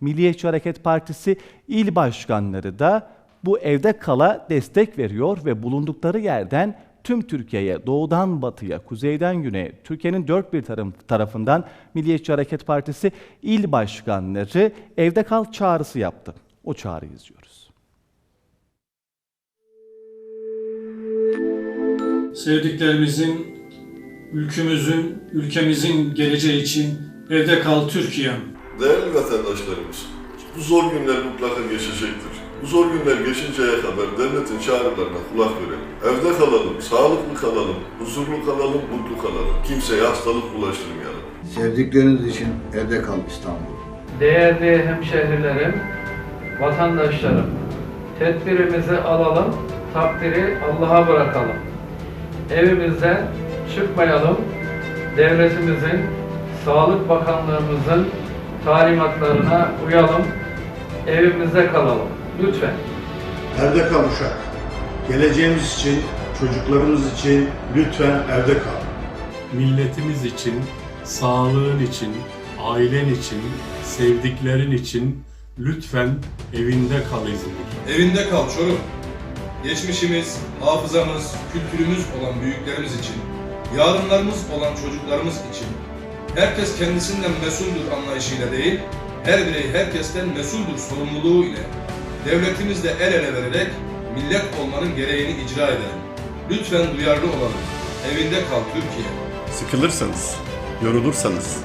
Milliyetçi Hareket Partisi il başkanları da bu evde kala destek veriyor ve bulundukları yerden tüm Türkiye'ye doğudan batıya, kuzeyden güneye, Türkiye'nin dört bir tarafından Milliyetçi Hareket Partisi il başkanları evde kal çağrısı yaptı. O çağrıyı izliyoruz. sevdiklerimizin, ülkümüzün, ülkemizin geleceği için evde kal Türkiye'm. Değerli vatandaşlarımız, bu zor günler mutlaka geçecektir. Bu zor günler geçinceye kadar devletin çağrılarına kulak verelim. Evde kalalım, sağlıklı kalalım, huzurlu kalalım, mutlu kalalım. Kimseye hastalık bulaştırmayalım. Sevdikleriniz için evde kal İstanbul. Değerli hemşehrilerim, vatandaşlarım, tedbirimizi alalım, takdiri Allah'a bırakalım. Evimizden çıkmayalım, devletimizin, Sağlık Bakanlığımızın talimatlarına uyalım, evimizde kalalım. Lütfen. Evde kal uşak. Geleceğimiz için, çocuklarımız için lütfen evde kal. milletimiz için, sağlığın için, ailen için, sevdiklerin için lütfen evinde kal İzmir. Evinde kal Çorum. Geçmişimiz, hafızamız, kültürümüz olan büyüklerimiz için, yarınlarımız olan çocuklarımız için, herkes kendisinden mesuldür anlayışıyla değil, her birey herkesten mesuldür sorumluluğu ile, devletimizle el ele vererek millet olmanın gereğini icra edelim. Lütfen duyarlı olalım. Evinde kal Türkiye. Sıkılırsanız, yorulursanız,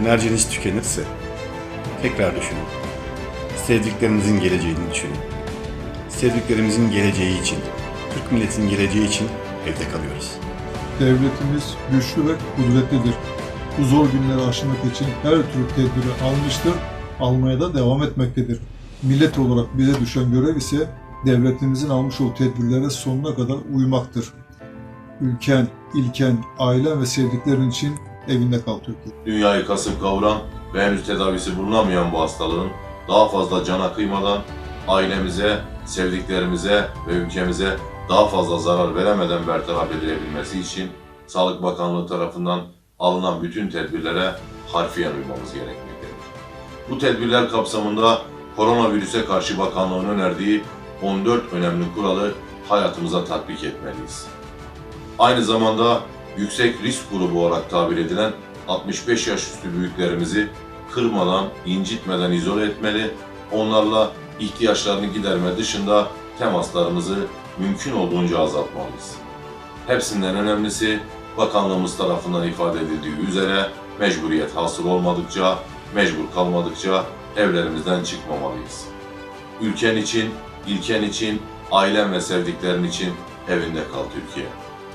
enerjiniz tükenirse tekrar düşünün. Sevdiklerinizin geleceğini düşünün. Sevdiklerimizin geleceği için, Türk milletinin geleceği için evde kalıyoruz. Devletimiz güçlü ve kudretlidir. Bu zor günleri aşmak için her türlü tedbiri almıştır, almaya da devam etmektedir. Millet olarak bize düşen görev ise devletimizin almış olduğu tedbirlere sonuna kadar uymaktır. Ülken, ilken, ailen ve sevdiklerin için evinde kal Türkiye. Dünyayı kasıp kavuran ve henüz tedavisi bulunamayan bu hastalığın daha fazla cana kıymadan ailemize, sevdiklerimize ve ülkemize daha fazla zarar veremeden bertaraf edilebilmesi için Sağlık Bakanlığı tarafından alınan bütün tedbirlere harfiyen uymamız gerekmektedir. Bu tedbirler kapsamında koronavirüse karşı bakanlığın önerdiği 14 önemli kuralı hayatımıza tatbik etmeliyiz. Aynı zamanda yüksek risk grubu olarak tabir edilen 65 yaş üstü büyüklerimizi kırmadan, incitmeden izole etmeli, onlarla ihtiyaçlarını giderme dışında temaslarımızı mümkün olduğunca azaltmalıyız. Hepsinden önemlisi bakanlığımız tarafından ifade edildiği üzere mecburiyet hasıl olmadıkça, mecbur kalmadıkça evlerimizden çıkmamalıyız. Ülken için, ilken için, ailen ve sevdiklerin için evinde kal Türkiye.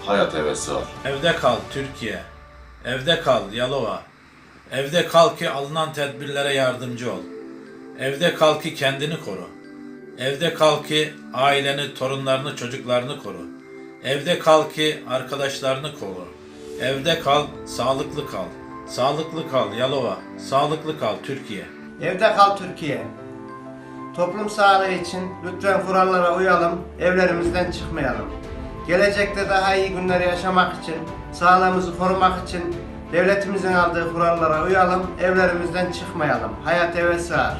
Hayat eve sığar. Evde kal Türkiye. Evde kal Yalova. Evde kal ki alınan tedbirlere yardımcı ol. Evde kal ki kendini koru. Evde kal ki aileni, torunlarını, çocuklarını koru. Evde kal ki arkadaşlarını koru. Evde kal, sağlıklı kal. Sağlıklı kal Yalova. Sağlıklı kal Türkiye. Evde kal Türkiye. Toplum sağlığı için lütfen kurallara uyalım, evlerimizden çıkmayalım. Gelecekte daha iyi günleri yaşamak için, sağlığımızı korumak için devletimizin aldığı kurallara uyalım, evlerimizden çıkmayalım. Hayat eve sığar.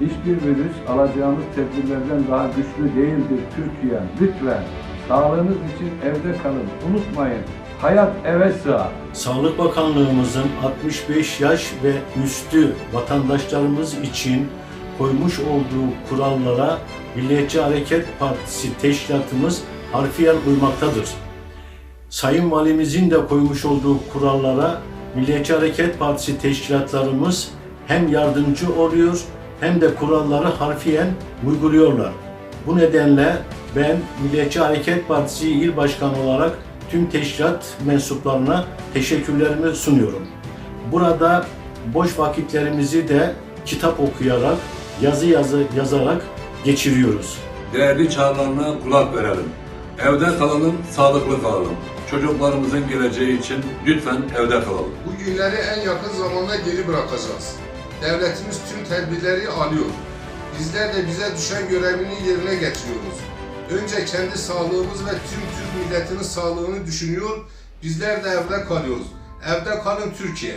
Hiçbir virüs alacağımız tedbirlerden daha güçlü değildir Türkiye. Lütfen sağlığınız için evde kalın. Unutmayın. Hayat eve sığar. Sağlık Bakanlığımızın 65 yaş ve üstü vatandaşlarımız için koymuş olduğu kurallara Milliyetçi Hareket Partisi teşkilatımız harfiyen uymaktadır. Sayın Valimizin de koymuş olduğu kurallara Milliyetçi Hareket Partisi teşkilatlarımız hem yardımcı oluyor hem de kuralları harfiyen uyguluyorlar. Bu nedenle ben Milliyetçi Hareket Partisi İl Başkanı olarak tüm teşkilat mensuplarına teşekkürlerimi sunuyorum. Burada boş vakitlerimizi de kitap okuyarak, yazı yazı yazarak geçiriyoruz. Değerli çağrılarına kulak verelim. Evde kalalım, sağlıklı kalalım. Çocuklarımızın geleceği için lütfen evde kalalım. Bu günleri en yakın zamanda geri bırakacağız. Devletimiz tüm tedbirleri alıyor. Bizler de bize düşen görevini yerine getiriyoruz. Önce kendi sağlığımız ve tüm Türk milletinin sağlığını düşünüyor. Bizler de evde kalıyoruz. Evde kalın Türkiye.